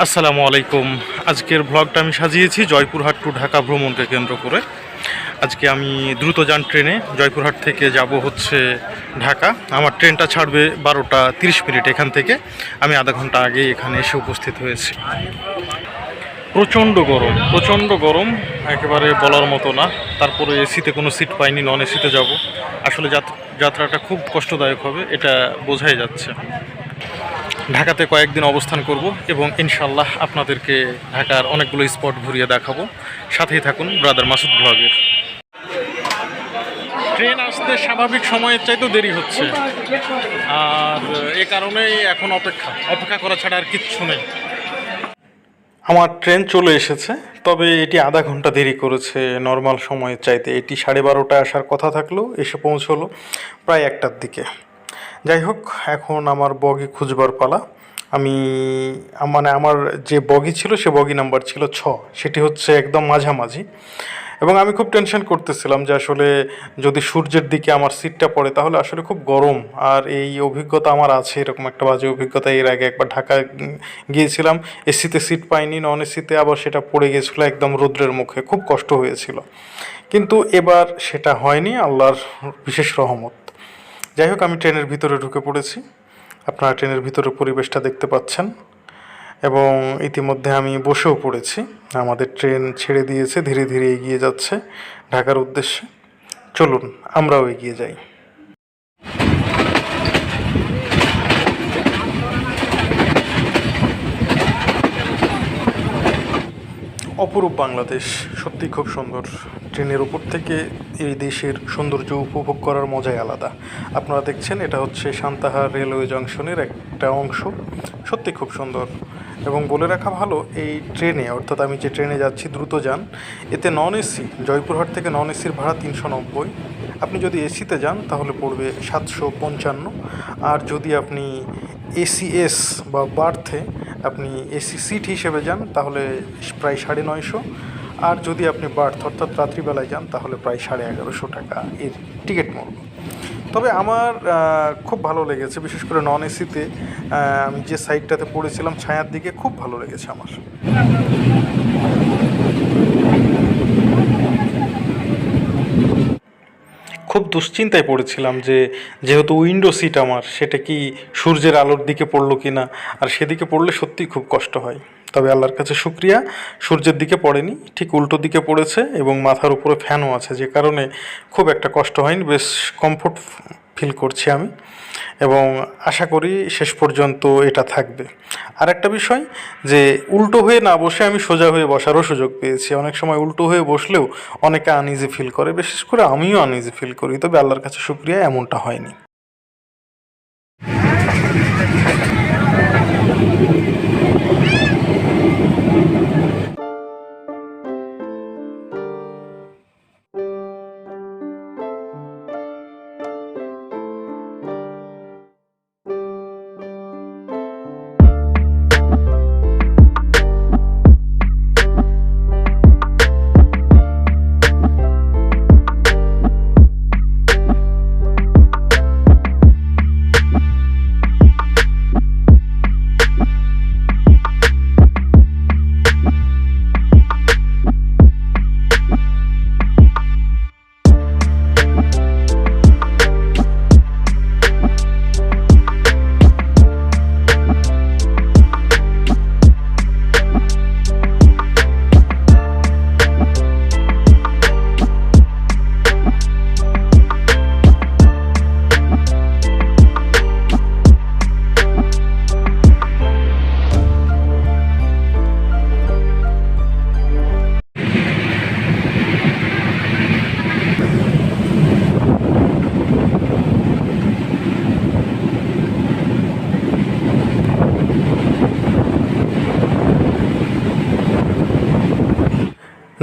আসসালামু আলাইকুম। আজকের ব্লগটা আমি সাজিয়েছি জয়পুরহাট টু ঢাকা ভ্রমণকে কেন্দ্র করে। আজকে আমি দ্রুতযান ট্রেনে জয়পুরহাট থেকে যাব হচ্ছে ঢাকা। আমার ট্রেনটা ছাড়বে বারোটা তিরিশ মিনিট এখান থেকে। আমি আধা ঘণ্টা আগে এখানে এসে উপস্থিত হয়েছি। প্রচণ্ড গরম প্রচণ্ড গরম, একেবারে বলার মতো না। তারপরে এসিতে কোনো সিট পাইনি নন এসিতে যাব। আসলে যাত- যাত্রাটা খুব কষ্টদায়ক হবে, এটা বোঝাই যাচ্ছে। ঢাকাতে কয়েকদিন অবস্থান করব এবং ইনশাল্লাহ আপনাদেরকে ঢাকার অনেকগুলো স্পট ঘুরিয়ে দেখাবো। সাথেই থাকুন, ব্রাদার মাসুদ ব্লগের। ট্রেন আসতে স্বাভাবিক সময়ের চাইতেও দেরি হচ্ছে। আর এ কারণেই এখন অপেক্ষা। অপেক্ষা করা ছাড়া আর কিচ্ছু নেই। আমার ট্রেন চলে এসেছে, তবে এটি আধা ঘণ্টা দেরি করেছে। নর্মাল সময়ের চাইতে এটি সাড়ে বারোটায় আসার কথা থাকলেও এসে পৌঁছলো প্রায় একটার দিকে। যাই হোক এখন আমার বগি খুঁজবার পালা। আমি মানে আমার যে বগি ছিল, সে বগি নাম্বার ছিল ছ। সেটি হচ্ছে একদম মাঝামাঝি। এবং আমি খুব টেনশন করতেছিলাম যে আসলে যদি সূর্যের দিকে আমার সিটটা পড়ে, তাহলে আসলে খুব গরম। আর এই অভিজ্ঞতা আমার আছে, এরকম একটা বাজে অভিজ্ঞতা। এর আগে একবার ঢাকা গিয়েছিলাম, এসিতে সিট পাইনি, নন এসিতে আবার সেটা পড়ে গিয়েছিল একদম রৌদ্রের মুখে। খুব কষ্ট হয়েছিল। কিন্তু এবার সেটা হয়নি, আল্লাহর বিশেষ রহমত। যাই হোক, আমি ট্রেনের ভিতরে ঢুকে পড়েছি। আপনারা ট্রেনের ভিতরে পরিবেশটা দেখতে পাচ্ছেন। এবং ইতিমধ্যে আমি বসেও পড়েছি। আমাদের ট্রেন ছেড়ে দিয়েছে, ধীরে ধীরে এগিয়ে যাচ্ছে ঢাকার উদ্দেশ্যে। চলুন, আমরাও এগিয়ে যাই। অপরূপ বাংলাদেশ। সত্যি খুব সুন্দর। ট্রেনের উপর থেকে এই দেশের সৌন্দর্য উপভোগ করার মজাই আলাদা। আপনারা দেখছেন, এটা হচ্ছে সান্তাহার রেলওয়ে জংশনের একটা অংশ। সত্যি খুব সুন্দর। এবং বলে রাখা ভালো, এই ট্রেনে, অর্থাৎ আমি যে ট্রেনে যাচ্ছি, দ্রুত যান, এতে নন এসি জয়পুরহাট থেকে নন এসির ভাড়া তিনশো নব্বই। আপনি যদি এসিতে যান, তাহলে পড়বে সাতশো পঞ্চান্ন। আর যদি আপনি এসিএস বা বার্থে আপনি এসি সিট হিসেবে যান, তাহলে প্রায় সাড়ে নয়শো। আর যদি আপনি বার্থ অর্থাৎ রাত্রিবেলায় যান, তাহলে প্রায় সাড়ে এগারোশো টাকা এর টিকিট মূল্য। তবে আমার খুব ভালো লেগেছে, বিশেষ করে নন এসিতে আমি যে সাইডটাতে পড়েছিলাম ছায়ার দিকে, খুব ভালো লেগেছে আমার। খুব দুশ্চিন্তায় পড়েছিলাম যে যেহেতু উইন্ডো সিট আমার, সেটা কি সূর্যের আলোর দিকে পড়ল কি না আর সেদিকে পড়লে সত্যিই খুব কষ্ট হয়। তবে আল্লাহর কাছে শুক্রিয়া। সূর্যের দিকে পড়েনি, ঠিক উল্টো দিকে পড়েছে এবং মাথার উপরে ফ্যানও আছে, যে কারণে খুব একটা কষ্ট হয়নি, বেশ কমফোর্ট ফিল করছি আমি। এবং আশা করি শেষ পর্যন্ত এটা থাকবে। আর একটা বিষয়, যে উল্টো হয়ে না বসে আমি সোজা হয়ে বসারও সুযোগ পেয়েছি। অনেক সময় উল্টো হয়ে বসলেও অনেকে আনইজি ফিল করে, বিশেষ করে আমিও আনইজি ফিল করি, তবে আল্লাহর কাছে শুক্রিয়া, এমনটা হয়নি।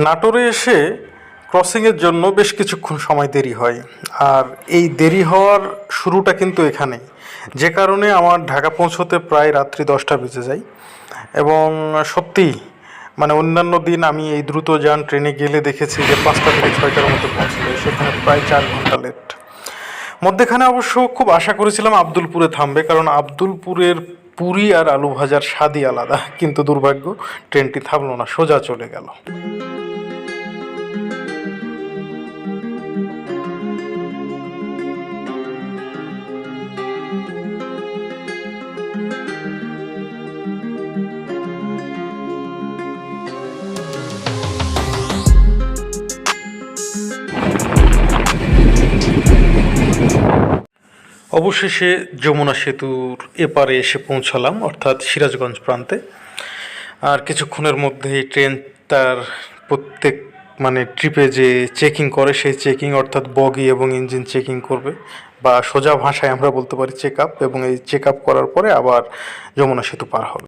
নাটোরে এসে ক্রসিংয়ের জন্য বেশ কিছুক্ষণ সময় দেরি হয়। আর এই দেরি হওয়ার শুরুটা কিন্তু এখানেই। যে কারণে আমার ঢাকা পৌঁছতে প্রায় রাত্রি দশটা বেজে যায়। এবং সত্যি মানে অন্যান্য দিন আমি এই দ্রুত যান ট্রেনে গেলে দেখেছি যে পাঁচটা থেকে ছয়টার মধ্যে পৌঁছবে সেখানে প্রায় চার ঘণ্টা লেট। মধ্যেখানে অবশ্য খুব আশা করেছিলাম আব্দুলপুরে থামবে, কারণ আব্দুলপুরের পুরি আর আলু ভাজার স্বাদই আলাদা। কিন্তু দুর্ভাগ্য, ট্রেনটি থামলো না, সোজা চলে গেল। অবশেষে যমুনা সেতুর এপারে এসে পৌঁছালাম, অর্থাৎ সিরাজগঞ্জ প্রান্তে। আর কিছুক্ষণের মধ্যেই ট্রেন তার প্রত্যেক মানে ট্রিপে যে চেকিং করে, সেই চেকিং অর্থাৎ বগি এবং ইঞ্জিন চেকিং করবে বা সোজা ভাষায় আমরা বলতে পারি চেক আপ এবং এই চেক আপ করার পরে আবার যমুনা সেতু পার হবে।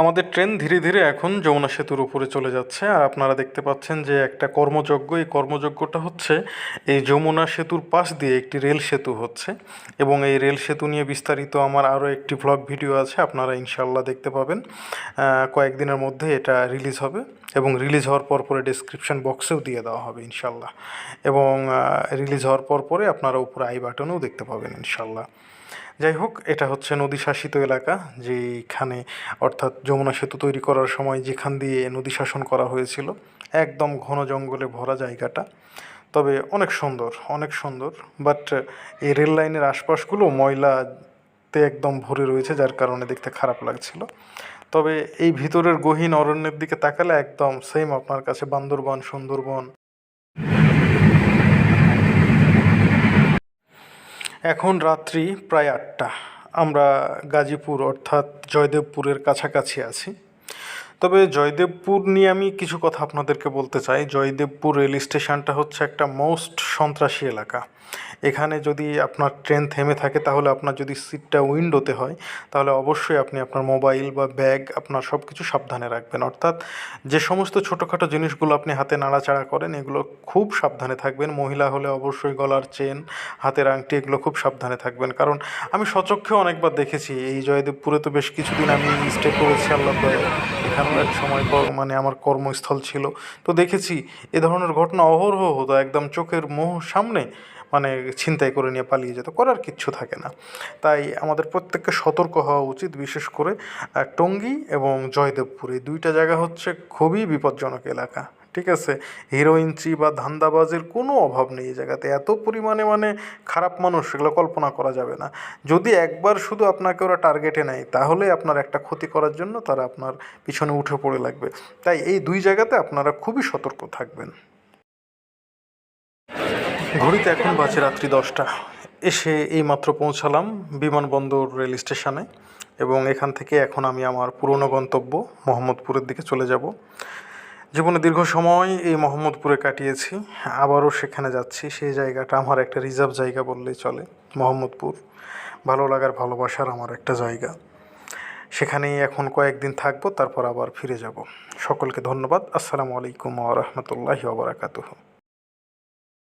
আমাদের ট্রেন ধীরে ধীরে এখন যমুনা সেতুর উপরে চলে যাচ্ছে। আর আপনারা দেখতে পাচ্ছেন যে একটা কর্মযজ্ঞ, এই কর্মযজ্ঞটা হচ্ছে এই যমুনা সেতুর পাশ দিয়ে একটি রেল সেতু হচ্ছে। এবং এই রেল সেতু নিয়ে বিস্তারিত আমার আরও একটি ভ্লগ ভিডিও আছে, আপনারা ইনশাল্লাহ দেখতে পাবেন। কয়েকদিনের মধ্যে এটা রিলিজ হবে এবং রিলিজ হওয়ার পর পরে ডিসক্রিপশন বক্সেও দিয়ে দেওয়া হবে ইনশাল্লাহ এবং রিলিজ হওয়ার পর পরে আপনারা উপরে আই বাটনেও দেখতে পাবেন ইনশাল্লাহ যাই হোক, এটা হচ্ছে নদী শাসিত এলাকা যেখানে অর্থাৎ যমুনা সেতু তৈরি করার সময় যেখান দিয়ে নদী শাসন করা হয়েছিল, একদম ঘন জঙ্গলে ভরা জায়গাটা। তবে অনেক সুন্দর অনেক সুন্দর বাট এই রেল লাইনের আশপাশগুলো ময়লাতে একদম ভরে রয়েছে, যার কারণে দেখতে খারাপ লাগছিল। তবে এই ভিতরের গহীন অরণ্যের দিকে তাকালে একদম সেম আপনার কাছে, বান্দরবন, সুন্দরবন এখন রাত্রি প্রায় আটটা। আমরা গাজীপুর অর্থাৎ জয়দেবপুরের কাছাকাছি আছি। তবে জয়দেবপুর নিয়ে আমি কিছু কথা আপনাদেরকে বলতে চাই। জয়দেবপুর রেল স্টেশনটা হচ্ছে একটা মোস্ট সন্ত্রাসী এলাকা। এখানে যদি আপনার ট্রেন থেমে থাকে, তাহলে আপনার যদি সিটটা উইন্ডোতে হয়, তাহলে অবশ্যই আপনি আপনার মোবাইল বা ব্যাগ, আপনার সব কিছু সাবধানে রাখবেন। অর্থাৎ যে সমস্ত ছোটোখাটো জিনিসগুলো আপনি হাতে নাড়াচাড়া করেন, এগুলো খুব সাবধানে থাকবেন। মহিলা হলে অবশ্যই গলার চেন, হাতের আংটি, এগুলো খুব সাবধানে থাকবেন। কারণ আমি সচক্ষে অনেকবার দেখেছি, এই জয়দেবপুরে তো বেশ কিছুদিন আমি স্টে করেছি, আল্লাহ। এখানেও এক সময় মানে আমার কর্মস্থল ছিল। তো দেখেছি, এ ধরনের ঘটনা অহরহ হতো, একদম চোখের মোহ সামনে। মানে ছিনতাই করে নিয়ে পালিয়ে যেত, করার কিচ্ছু থাকে না। তাই আমাদের প্রত্যেককে সতর্ক হওয়া উচিত, বিশেষ করে টঙ্গী এবং জয়দেবপুর। এই দুইটা জায়গা হচ্ছে খুবই বিপজ্জনক এলাকা, ঠিক আছে? হিরোইনচি বা ধান্দাবাজের কোনো অভাব নেই এই জায়গাতে। এত পরিমাণে মানে খারাপ মানুষ সেগুলো কল্পনা করা যাবে না। যদি একবার শুধু আপনাকে ওরা টার্গেটে নেয়, তাহলে আপনার একটা ক্ষতি করার জন্য তারা আপনার পিছনে উঠে পড়ে লাগবে। তাই এই দুই জায়গাতে আপনারা খুবই সতর্ক থাকবেন। ঘড়িতে এখন বাজে রাত্রি দশটা। এসে এইমাত্র পৌঁছালাম বিমানবন্দর রেল স্টেশনে এবং এখান থেকে এখন আমি আমার পুরনো গন্তব্য মোহাম্মদপুরের দিকে চলে যাব। জীবনে দীর্ঘ সময় এই মোহাম্মদপুরে কাটিয়েছি, আবারও সেখানে যাচ্ছি। সেই জায়গাটা আমার একটা রিজার্ভ জায়গা বললেই চলে, মোহাম্মদপুর। ভালো লাগার, ভালোবাসার আমার একটা জায়গা। সেখানেই এখন কয়েকদিন থাকব, তারপর আবার ফিরে যাব। সকলকে ধন্যবাদ। আসসালামু আলাইকুম ওয়া বারাকাতুহু।